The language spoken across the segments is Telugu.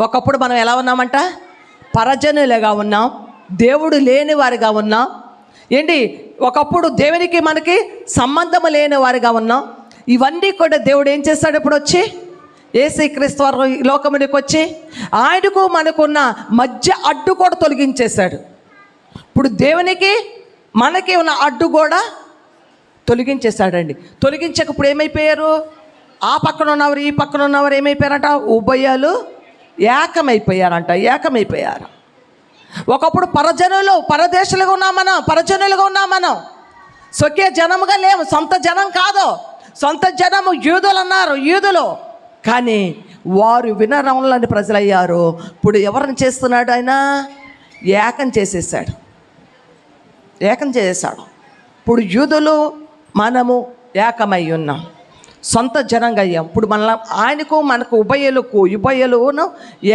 ఒకప్పుడు మనం ఎలా ఉన్నామంట? పరజనులుగా ఉన్నాం. దేవుడు లేని వారిగా ఉన్నాం. ఏంటి? ఒకప్పుడు దేవునికి మనకి సంబంధం లేని వారిగా ఉన్నాం. ఇవన్నీ కూడా దేవుడు ఏం చేస్తాడు ఇప్పుడు వచ్చి ఏసీ క్రీస్తు వారు లోకమునికి వచ్చి ఆయనకు మనకున్న మధ్య అడ్డు కూడా తొలగించేశాడు. ఇప్పుడు దేవునికి మనకి ఉన్న అడ్డు కూడా తొలగించేశాడండి. తొలగించకపోతే ఏమైపోయారు? ఆ పక్కన ఉన్నవారు ఈ పక్కన ఉన్నవారు ఏమైపోయారంట? ఉభయాలు ఏకమైపోయారంట ఏకమైపోయారు. ఒకప్పుడు పరజనులు పరదేశులుగా ఉన్నాం మనం పరజనులుగా ఉన్నాం మనం. స్వకీయ జనముగా లేము సొంత జనం కాదు. సొంత జనము యూదులు అన్నారు యూదులు. కానీ వారు వినరంలోని ప్రజలయ్యారు. ఇప్పుడు ఎవరిని చేస్తున్నాడు ఆయన? ఏకం చేసేసాడు. ఏకం చేసేసాడు. ఇప్పుడు యూదులు మనము ఏకమై ఉన్నాం. సొంత జనంగా అయ్యాం ఇప్పుడు మన ఆయనకు మనకు ఉభయలకు ఉభయలును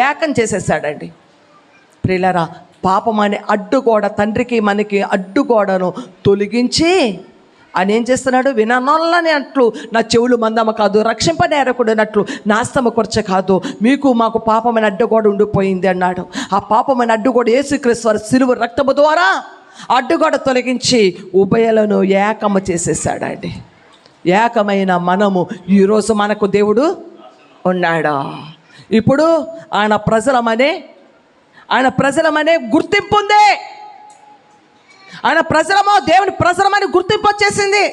ఏకం చేసేసాడండి. ప్రిలరా పాపం అనే అడ్డుగోడ తండ్రికి మనకి అడ్డుగోడను తొలగించి ఆయన ఏం చేస్తున్నాడు? విననొల్లని అట్లు నా చెవులు మందమ కాదు రక్షింపనేరకుడినట్లు నాస్తమ కొరచ కాదు మీకు మాకు పాపమైన అడ్డుగోడ ఉండిపోయింది అన్నాడు. ఆ పాపమైన అడ్డుగోడ ఏసుక్రీశ్వర సిలువ రక్తము ద్వారా అడ్డుగోడ తొలగించి ఉభయలను ఏకమ చేసేసాడండి. ఏకమైన మనము. ఈరోజు మనకు దేవుడు ఉన్నాడా? ఇప్పుడు ఆయన ప్రజలమనే ఆయన ప్రజలమనే గుర్తింపు ఉంది. ఆయన ప్రజలమో దేవుని ప్రజలమని గుర్తింపు వచ్చేసింది.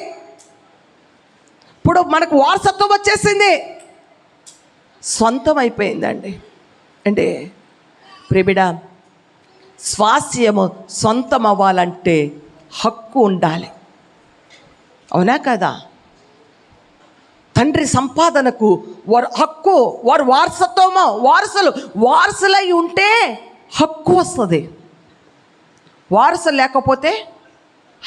ఇప్పుడు మనకు వారసత్వం వచ్చేసింది. సొంతం అయిపోయిందండి అంటే ప్రిబిడ స్వాస్యము సొంతం అవ్వాలంటే హక్కు ఉండాలి. అవునా కదా? తండ్రి సంపాదనకు వారు హక్కు వారు వారసత్వమో వారసులు వారసులై ఉంటే హక్కు వస్తుంది. వారసులు లేకపోతే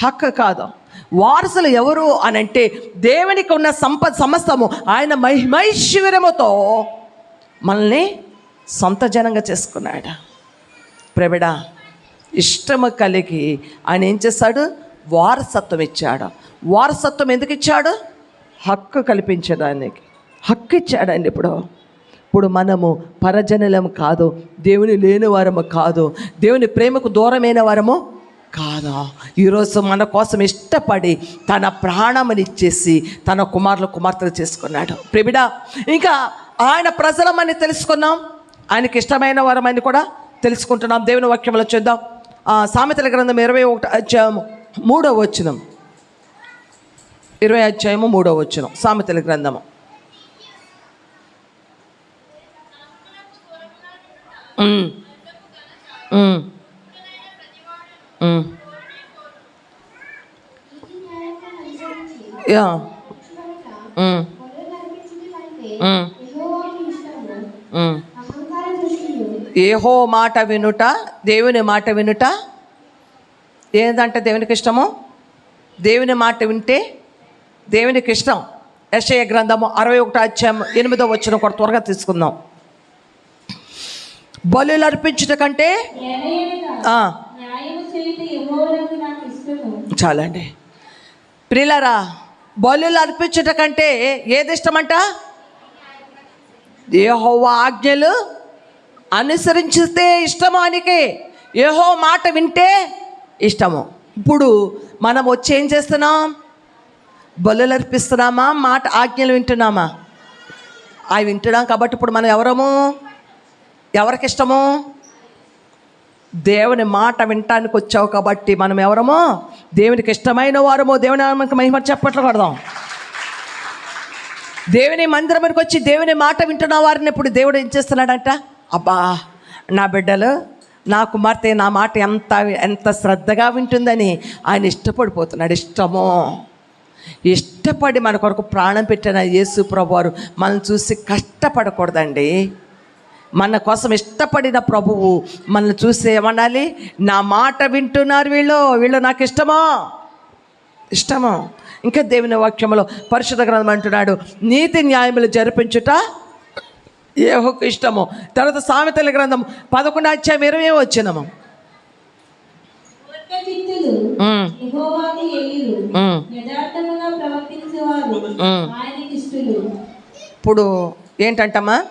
హక్కు కాదు. వారసులు ఎవరు అని అంటే దేవునికి ఉన్న సంపద సమస్తము ఆయన మహిమైశ్వర్యముతో మనల్ని సొంత జనంగా చేసుకున్నాడు. ప్రవిడ ఇష్టము కలిగి ఆయన ఏం చేశాడు? వారసత్వం ఇచ్చాడు. వారసత్వం ఎందుకు ఇచ్చాడు? హక్కు కల్పించడానికి హక్కు ఇచ్చాడండి ఇప్పుడు. ఇప్పుడు మనము పరజనులం కాదు దేవుని లేని వారము కాదు దేవుని ప్రేమకు దూరమైన వారము కాదా? ఈరోజు మన కోసం ఇష్టపడి తన ప్రాణమనిచ్చేసి తన కుమారులు కుమార్తెలు చేసుకున్నాడు. ప్రేమిడా ఇంకా ఆయన ప్రజలమని తెలుసుకున్నాం. ఆయనకి ఇష్టమైన వారమని కూడా తెలుసుకుంటున్నాం. దేవుని వాక్యంలో చూద్దాం. ఆ, సామెతల గ్రంథం ఇరవై ఒకటి అధ్యాయము మూడో వచ్చినం ఇరవై అధ్యాయము మూడో వచ్చినం సామెతల గ్రంథము. యా. ఏహో మాట వినుట దేవుని మాట వినుట? ఏంటంటే దేవునికి ఇష్టము? దేవుని మాట వింటే దేవునికి ఇష్టం. యశయ గ్రంథము అరవై ఒకటో అధ్యాయం ఎనిమిదో వచ్చిన కూడా త్వరగా తీసుకుందాం. బలులు అర్పించట కంటే చాలండి. ప్రిలరా బలులు అర్పించట కంటే ఏది ఇష్టమంట? ఏహో ఆజ్ఞలు అనుసరించితే ఇష్టము ఆయనకి. ఏహో మాట వింటే ఇష్టము. ఇప్పుడు మనం వచ్చి ఏం చేస్తున్నాం? బలులు అర్పిస్తున్నామా మాట ఆజ్ఞలు వింటున్నామా? అవి వింటున్నాం కాబట్టి ఇప్పుడు మనం ఎవరము? ఎవరికి ఇష్టము దేవుని మాట వినటానికి వచ్చావు కాబట్టి మనం ఎవరమో? దేవునికి ఇష్టమైన వారమో. దేవుని మనకి మహిమ చెప్పట్లు కడదాం దేవుని మందిరానికి వచ్చి దేవుని మాట వింటున్న వారిని ఇప్పుడు దేవుడు ఏం చేస్తున్నాడంట? అబ్బా నా బిడ్డలు నా కుమార్తె నా మాట ఎంత ఎంత శ్రద్ధగా వింటుందని ఆయన ఇష్టపడిపోతున్నాడు. ఇష్టమో. ఇష్టపడి మన కొరకు ప్రాణం పెట్టిన యేసు ప్రభువారు మనల్ని చూసి కష్టపడకూడదండి. మన కోసం ఇష్టపడిన ప్రభువు మనల్ని చూసి ఏమనాలి? నా మాట వింటున్నారు వీళ్ళు. వీళ్ళు నాకు ఇష్టమా? ఇష్టమా? ఇంకా దేవుని వాక్యంలో పరిశుద్ధ గ్రంథం అంటున్నాడు నీతి న్యాయములు జరిపించుట ఏ ఇష్టము. తర్వాత సామెతల గ్రంథం పదకొండు అధ్యాయం ఇరవై వచ్చినము యెహోవాకి ఎయ్యురు యథార్థముగా ప్రవర్తించేవారు ఆయనకి ఇష్టలు ఇప్పుడు ఏంటంటమ్మా?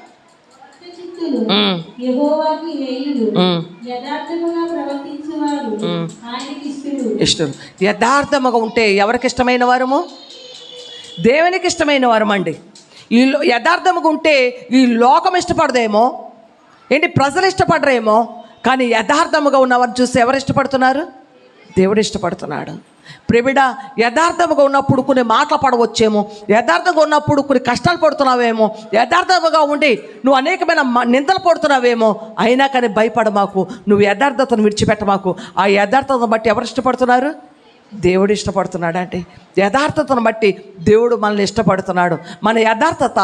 ఇష్టం. యథార్థముగా ఉంటే ఎవరికి ఇష్టమైన వారము? దేవునికి ఇష్టమైన వారం అండి ఈ లో- యథార్థముగా ఉంటే ఈ లోకం ఇష్టపడదేమో? ఏంటి ప్రజలు ఇష్టపడరేమో? కానీ యథార్థముగా ఉన్నవారు చూస్తే ఎవరు ఇష్టపడుతున్నారు? దేవుడు ఇష్టపడుతున్నాడు ప్రివిడ యథార్థముగా ఉన్నప్పుడు కొన్ని మాటలు పడవచ్చేమో యథార్థంగా ఉన్నప్పుడు కొన్ని కష్టాలు పడుతున్నావేమో యథార్థముగా ఉండి నువ్వు అనేకమైన మ- నిందలు పడుతున్నావేమో అయినా కానీ భయపడ మాకు నువ్వు యథార్థతను విడిచిపెట్ట మాకు ఆ యథార్థతను బట్టి ఎవరు ఇష్టపడుతున్నారు? దేవుడు ఇష్టపడుతున్నాడు అంటే యథార్థతను బట్టి దేవుడు మనల్ని ఇష్టపడుతున్నాడు. మన యథార్థత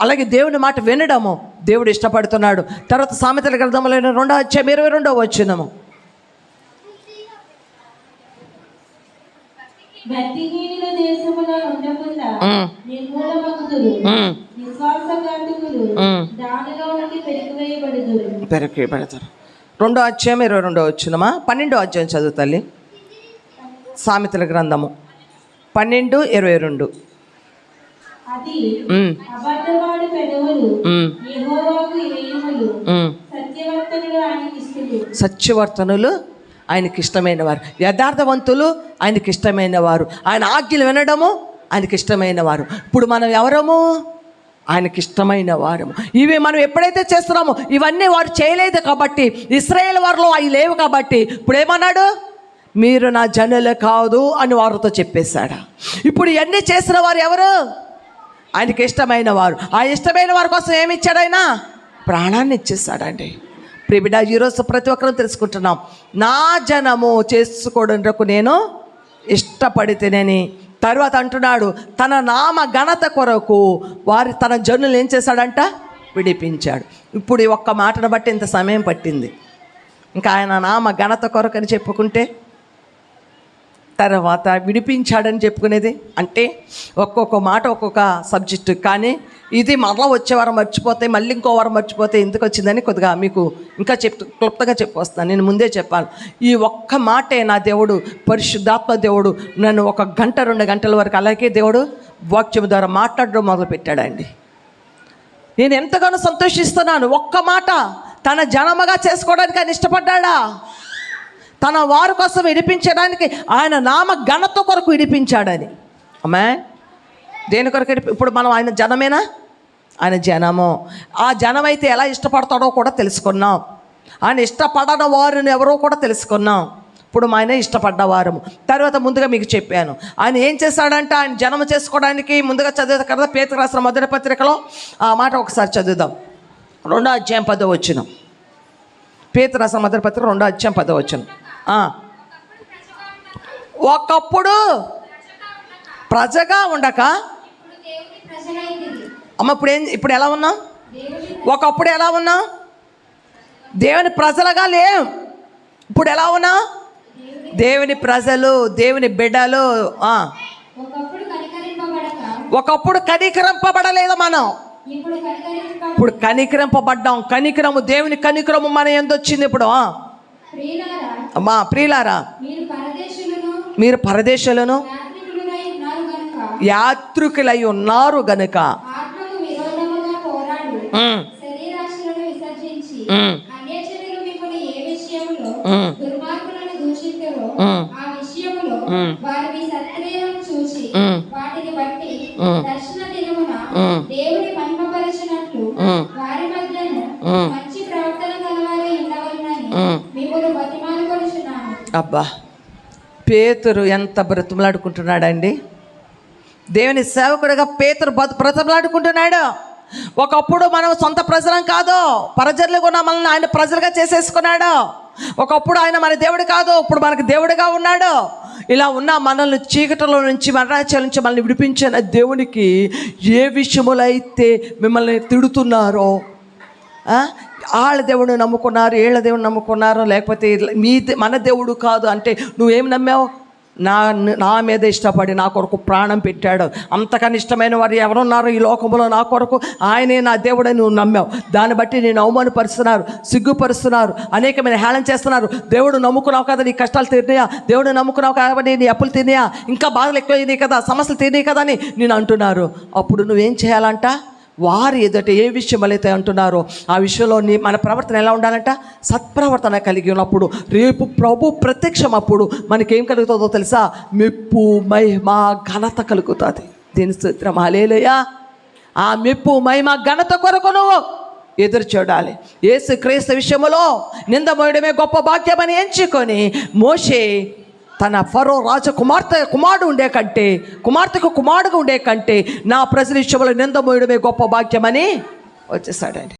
అలాగే దేవుని మాట వినడము దేవుడు ఇష్టపడుతున్నాడు. తర్వాత సామెతల గ్రంథంలో రెండో వచ్చాము ఇరవై రెండో వచ్చినము భక్తిహీనుల దేశములో ఉండకుండా నిర్మూలమగుదురు. విశ్వాసఘాతకులు దానిలో నుండి పెరిగివేయబడుదురు. పెరకి పెడతారు రెండో అధ్యాయం ఇరవై రెండో వచ్చినమా పన్నెండో అధ్యాయం చదువు తల్లి. సామెతల గ్రంథము. పన్నెండు ఇరవై రెండు. సత్యవర్తనులు ఆయనకి ఇష్టమైన వారు యథార్థవంతులు ఆయనకి ఇష్టమైన వారు ఆయన ఆజ్ఞలు వినడము ఆయనకి ఇష్టమైన వారు ఇప్పుడు మనం ఎవరము? ఆయనకి ఇష్టమైన వారము ఇవి మనం ఎప్పుడైతే చేస్తున్నామో ఇవన్నీ వారు చేయలేదు కాబట్టి ఇస్రాయేల్ వారిలో అవి లేవు కాబట్టి ఇప్పుడు ఏమన్నాడు? మీరు నా జనులు కాదు అని వారితో చెప్పేశాడు. ఇప్పుడు ఇవన్నీ చేసిన వారు ఎవరు? ఆయనకి ఇష్టమైన వారు ఆ ఇష్టమైన వారి కోసం ఏమి ఇచ్చాడు ఆయన? ప్రాణాన్ని ఇచ్చేసాడండి ప్రిబిడ ఈరోజు ప్రతి ఒక్కరూ తెలుసుకుంటున్నాం. నా జనము చేసుకోవడానికి నేను ఇష్టపడితేనని. తర్వాత అంటున్నాడు తన నామ ఘనత కొరకు వారి తన జనులు ఏం చేశాడంట? విడిపించాడు. ఇప్పుడు ఈ ఒక్క మాటను బట్టి ఇంత సమయం పట్టింది. ఇంకా ఆయన నామ ఘనత కొరకు అని చెప్పుకుంటే తర్వాత విడిపించాడని చెప్పుకునేది అంటే ఒక్కొక్క మాట ఒక్కొక్క సబ్జెక్టు. కానీ ఇది మరలా వచ్చే వారం మర్చిపోతే మళ్ళీ ఇంకో వారం మర్చిపోతే ఎందుకు వచ్చిందని కొద్దిగా మీకు ఇంకా చెప్ క్లుప్తంగా చెప్పొస్తాను నేను ముందే చెప్పాను. ఈ ఒక్క మాటే నా దేవుడు పరిశుద్ధాత్మ దేవుడు నన్ను ఒక గంట రెండు గంటల వరకు అలాగే దేవుడు వాక్యం ద్వారా మాట్లాడడం మొదలుపెట్టాడండి. నేను ఎంతగానో సంతోషిస్తున్నాను. ఒక్క మాట తన జనమగా చేసుకోవడానికి ఆయన ఇష్టపడ్డాడా? తన వారి కోసం విడిపించడానికి ఆయన నామ ఘనత కొరకు విడిపించాడని. అమ్మా దేని కొరకు ఇప్పుడు మనం ఆయన జనమేనా? ఆయన జనము. ఆ జనం అయితే ఎలా ఇష్టపడతాడో కూడా తెలుసుకున్నాం. ఆయన ఇష్టపడని వారిని ఎవరో కూడా తెలుసుకున్నాం. ఇప్పుడు మా ఆయన ఇష్టపడ్డవారు. తర్వాత ముందుగా మీకు చెప్పాను. ఆయన ఏం చేశాడంటే ఆయన జనము చేసుకోవడానికి ముందుగా చదివే కదా పేతుకు రాసిన మొదటి పత్రికలో? ఆ మాట ఒకసారి చదువుదాం. రెండో అధ్యాయం పదో వచ్చిన పేతురు రాసిన మొదటి పత్రిక రెండో అధ్యాయం పదో వచ్చిన ఒకప్పుడు ప్రజగా ఉండక అమ్మ ఇప్పుడు ఏం ఇప్పుడు ఎలా ఉన్నా? ఒకప్పుడు ఎలా ఉన్నా? దేవుని ప్రజలుగా లేం. ఇప్పుడు ఎలా ఉన్నా? దేవుని ప్రజలు దేవుని బిడ్డలు ఒకప్పుడు కనికరింపబడలేదు మనం. ఇప్పుడు కనికరింపబడ్డాం. కనికరము దేవుని కనికరము మన ఎందొచ్చింది ఇప్పుడు అమ్మా ప్రియులారా మీరు పరదేశులను మీరు పరదేశాలను యాత్రికులై ఉన్నారు గనుక యాత్రికులై ఉన్నారు గనుక ఆత్మకు విరోధముగా పోరాడు ఉమ్, శరీరాశలను విసర్జించి ఉమ్, అన్యజనులు మిమ్మల్ని ఏ విషయంలో ఉమ్, దుర్మార్గులను దూషించారో ఉమ్. ఆ విషయంలో ఉమ్. వారి మీ సత్క్రియలను చూసి ఉమ్. వాటిని బట్టి ఉమ్. దర్శన దినమున ఉమ్. దేవుని మహిమపరచినట్లు ఉమ్. వారి మధ్యను ఉమ్. మంచి ప్రవర్తన గలవారై ఉండవలనని ఉమ్. మిమ్మల్ని బతిమాలుకొనుచున్నాను అబ్బా పేతురు ఎంత బ్రతుములాడుకుంటున్నాడండి దేవుని సేవకుడిగా పేతురు బ్రతములాడుకుంటున్నాడు ఒకప్పుడు మనం సొంత ప్రజలం కాదు ప్రజలు కూడా మనల్ని ఆయన ప్రజలుగా చేసేసుకున్నాడు. ఒకప్పుడు ఆయన మన దేవుడు కాదు ఇప్పుడు మనకు దేవుడిగా ఉన్నాడు. ఇలా ఉన్న మనల్ని చీకటిలో నుంచి మరణాచల నుంచి మనల్ని విడిపించిన దేవునికి ఏ విషయములో అయితే మిమ్మల్ని తిడుతున్నారో వాళ్ళ దేవుడు నమ్ముకున్నారు ఏళ్ళ దేవుడు నమ్ముకున్నారు లేకపోతే మీ దే- మన దేవుడు కాదు అంటే నువ్వేం నమ్మావు? నా నా మీద ఇష్టపడి నా కొరకు ప్రాణం పెట్టాడు. అంతకని ఇష్టమైన వారు ఎవరున్నారు ఈ లోకంలో నా కొరకు? ఆయనే నా దేవుడని నువ్వు నమ్మావు. దాన్ని బట్టి నేను అవమానపరుస్తున్నారు సిగ్గుపరుస్తున్నారు అనేకమైన హేళన చేస్తున్నారు. దేవుడు నమ్ముకున్నావు కదా నీ కష్టాలు తీరినాయా? దేవుడు నమ్ముకున్నావు కాబట్టి నీ అప్పులు తినయా ఇంకా బాధలు ఎక్కువ కదా సమస్యలు తినే కదా అని నేను అంటున్నారు. అప్పుడు నువ్వేం చేయాలంట? వారి ఎదుట ఏ విషయం అయితే అంటున్నారో ఆ విషయంలో నీ మన ప్రవర్తన ఎలా ఉండాలంట? సత్ప్రవర్తన కలిగి ఉన్నప్పుడు రేపు ప్రభు ప్రత్యక్షం అప్పుడు మనకేం కలుగుతుందో తెలుసా? మెప్పు మహిమ ఘనత కలుగుతుంది. దీని సూత్రం అలేలయ్యా ఆ మెప్పు మహిమ ఘనత కొరకు నువ్వు ఎదురు చూడాలి. ఏసు క్రీస్తు విషయంలో నిందమోయడమే గొప్ప భాగ్యమని ఎంచుకొని మోషే తన ఫరో రాజ కుమార్తె కుమారుడు ఉండే కంటే కుమార్తెకు కుమారుడుగా ఉండే కంటే నా ప్రజల విషయంలో నిందమోయడమే గొప్ప భాగ్యమని వచ్చేసాడండి.